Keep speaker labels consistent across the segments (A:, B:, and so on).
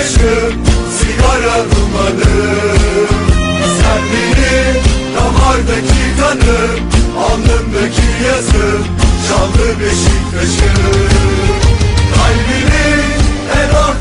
A: ateşim Sigara dumanı. Sen benim damardaki kanım Alnımdaki yazım Şanlı Beşiktaş'ım Kalbimin en orta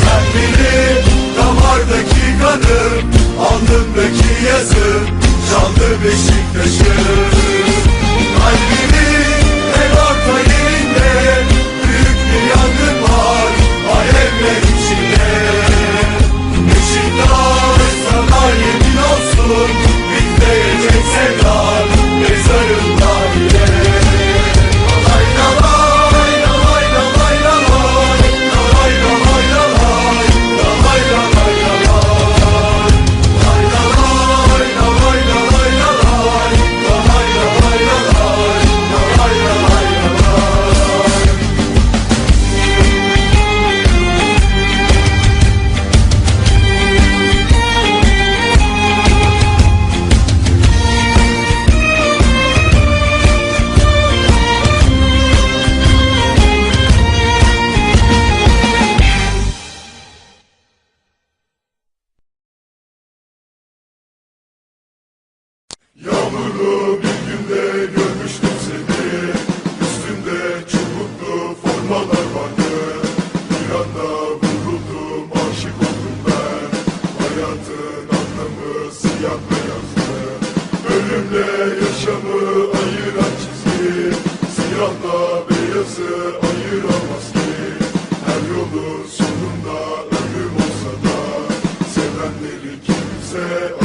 A: Sen benim damardaki kanım Alnımdaki yazım hayatın anlamı siyah beyazlı Ölümle yaşamı ayıran çizgi. Siyahla beyazı ayıramaz ki. Her yolun sonunda ölüm olsa da Sevenleri kimse